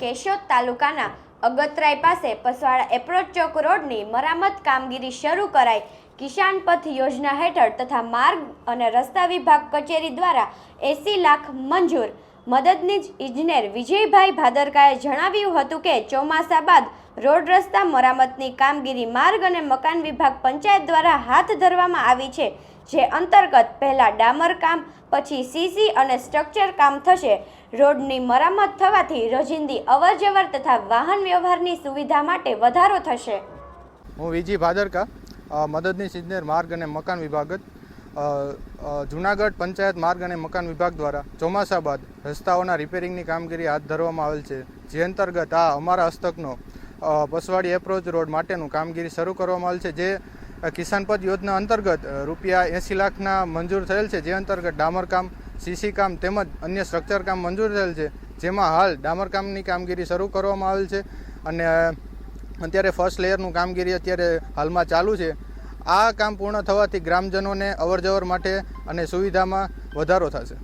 કેશોદ તાલુકાના અગતરાય પાસે પસવાડા એપ્રોચ ચોક રોડની મરામત કામગીરી શરૂ કરાઈ. કિસાન પથ યોજના હેઠળ તથા માર્ગ અને રસ્તા વિભાગ કચેરી દ્વારા એસી લાખ મંજૂર. મદદનીજ ઇજનેર વિજયભાઈ ભાદરકાએ જણાવ્યું હતું કે ચોમાસા બાદ રોડ રસ્તા, મરામતની કામગીરી, માર્ગ અને મકાન વિભાગ પંચાયત દ્વારા હાથ ધરવામાં આવી છે, જે અંતર્ગત પહેલાં ડામર કામ, પછી સીસી અને સ્ટ્રક્ચર કામ થશે. રોડની મરામત થવાથી રોજિંદી અવરજવર તથા વાહન વ્યવહારની સુવિધા માટે વધારો થશે. હું વિજી ભાદરકા મદદનીશ ઇજનેર માર્ગ અને મકાન વિભાગ જુનાગઢ પંચાયત માર્ગ અને મકાન વિભાગ દ્વારા ચોમાસા બાદ રસ્તાઓના રિપેરિંગની કામગીરી હાથ ધરવામાં આવેલ છે. જે અંતર્ગત આ અમારા હસ્તકનો પસવાડી એપ્રોચ રોડ માટેનું કામગીરી શરૂ કરવામાં આવેલ છે, જે કિસાન પદ યોજના અંતર્ગત રૂપિયા એંસી લાખના મંજૂર થયેલ છે, જે અંતર્ગત ડામર કામ, સીસી કામ તેમજ અન્ય સ્ટ્રક્ચર કામ મંજૂર થયેલ છે, જેમાં હાલ ડામર કામની કામગીરી શરૂ કરવામાં આવેલ છે અને અત્યારે ફર્સ્ટ લેયરનું કામગીરી અત્યારે હાલમાં ચાલુ છે. આ કામ પૂર્ણ થવાથી ગ્રામજનોને અવરજવર માટે અને સુવિધામાં વધારો થશે.